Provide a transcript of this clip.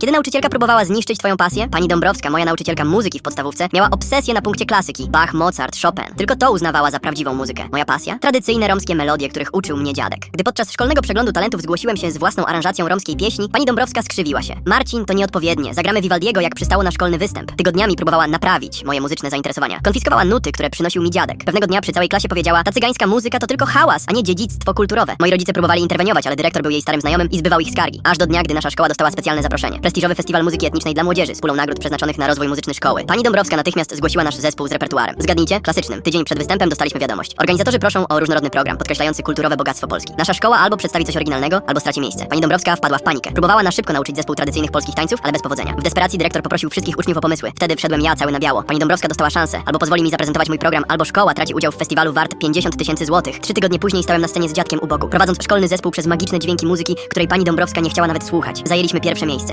Kiedy nauczycielka próbowała zniszczyć twoją pasję, pani Dąbrowska, moja nauczycielka muzyki w podstawówce, miała obsesję na punkcie klasyki. Bach, Mozart, Chopin. Tylko to uznawała za prawdziwą muzykę. Moja pasja? Tradycyjne romskie melodie, których uczył mnie dziadek. Gdy podczas szkolnego przeglądu talentów zgłosiłem się z własną aranżacją romskiej pieśni, pani Dąbrowska skrzywiła się. Marcin, to nieodpowiednie. Zagramy Vivaldiego, jak przystało na szkolny występ. Tygodniami próbowała naprawić moje muzyczne zainteresowania. Konfiskowała nuty, które przynosił mi dziadek. Pewnego dnia przy całej klasie powiedziała, ta cygańska muzyka to tylko hałas, a nie dziedzictwo kulturowe. Moi rodzice próbowali interweniować, ale dyrektor był jej starym znajomym i zbywał ich skargi. Aż do dnia, gdy nasza szkoła dostała specjalne zaproszenie. Prestiżowy festiwal muzyki etnicznej dla młodzieży z pulą nagród przeznaczonych na rozwój muzyczny szkoły. Pani Dąbrowska natychmiast zgłosiła nasz zespół z repertuarem. Zgadnijcie, klasycznym. Tydzień przed występem dostaliśmy wiadomość. Organizatorzy proszą o różnorodny program, podkreślający kulturowe bogactwo Polski. Nasza szkoła albo przedstawi coś oryginalnego, albo straci miejsce. Pani Dąbrowska wpadła w panikę. Próbowała na szybko nauczyć zespół tradycyjnych polskich tańców, ale bez powodzenia. W desperacji dyrektor poprosił wszystkich uczniów o pomysły. Wtedy wszedłem ja cały na biało. Pani Dąbrowska dostała szansę. Albo pozwoli mi zaprezentować mój program, albo szkoła traci udział w festiwalu wart 50 tysięcy złotych. Trzy tygodnie później stałem na scenie z dziadkiem u boku, prowadząc szkolny zespół przez magiczne dźwięki muzyki, której pani Dąbrowska nie chciała nawet słuchać. Zajęliśmy pierwsze miejsce.